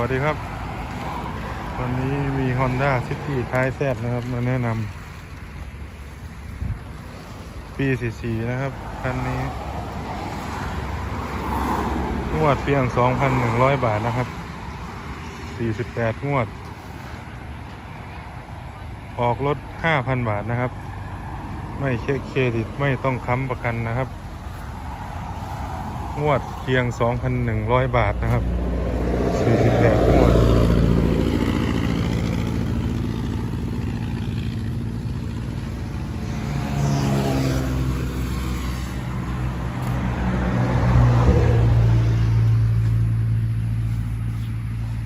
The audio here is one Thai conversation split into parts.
วัสดีครับ วันนี้มี Honda City ท้ายแซดนะครับ มาแนะนำปี 44 นะครับ คันนี้งวดเพียง 2,100 บาทนะครับ 48 งวด ออกรถ 5,000 บาทนะครับ ไม่เช็คเครดิตไม่ต้องค้ำประกันนะครับ งวดเพียง 2,100 บาทนะครับ 48งวด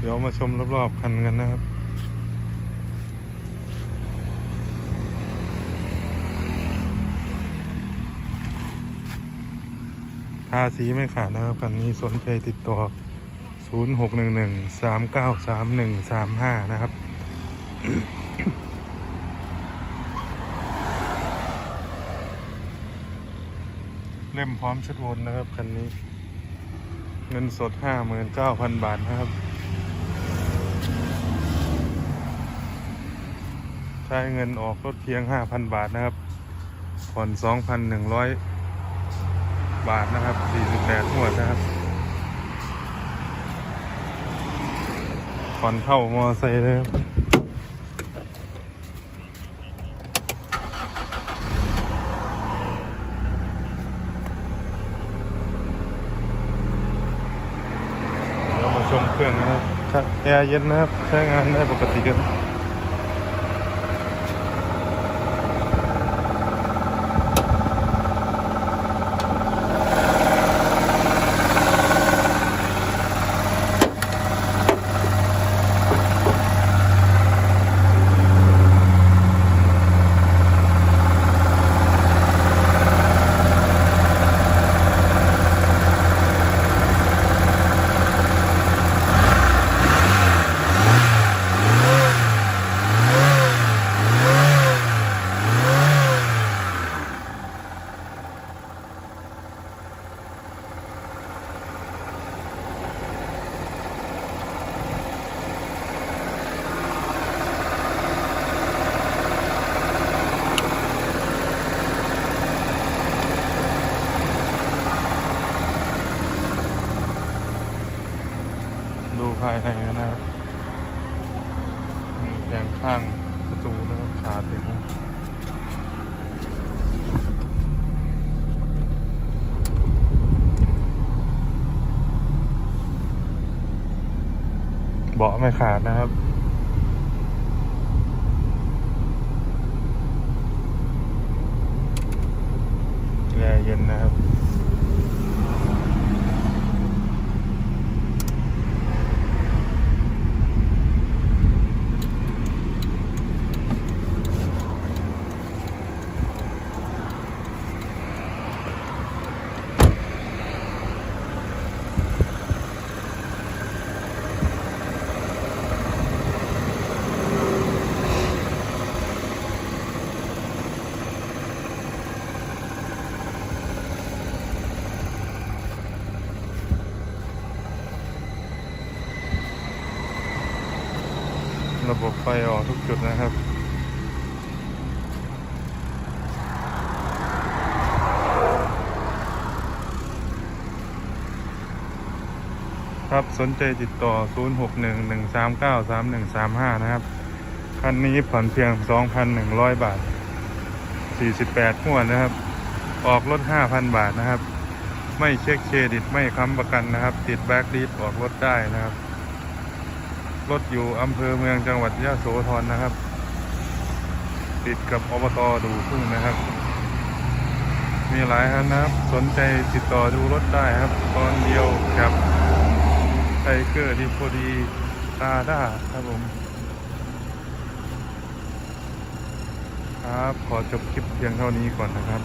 เดี๋ ยวมาชมรอบๆคันกันนะครับทาสีไม่ขาดนะครับคันนี้สนใจติดต่อ 0611 393135 นะครับเล่มพร้อมชุดวนนะครับคันนี้ เงินสด 59,000 บาทนะครับ ใช้เงินออกรถเพียง 5,000 บาทนะครับ ผ่อน 2,100 บาทนะครับ 48งวดนะครับ ผ่อนเข้ามอไซค์เลยครับเดี๋ยวมาชมเครื่องนะครับแอร์เย็นนะครับ ใช้งานได้ปกติครับ ดูภายในะครับแยงข้างประตูนะครับขาดเลยนะเบาะไม่ขาดนะครับ ระบบไฟออกทุกจุดนะครับครับสนใจติดต่อ 0611393135 นะครับ คันนี้ผ่อนเพียง 2,100 บาท 48งวดนะครับ ออกรถ 5,000 บาทนะครับ ไม่เช็คเครดิต ไม่ค้ำประกันนะครับ ติดแบ็กลีดออกรถได้นะครับ รถอยู่อำเภอเมืองจังหวัดยะโสธรนะครับ ติดกับอบตดูพึ่งนะครับ มีหลายคันนะครับ สนใจติดต่อดูรถได้ครับ ตอนเดียวกับไทเกอร์ดีโพดีตาด้าครับผม ครับ ขอจบคลิปเพียงเท่านี้ก่อนนะครับ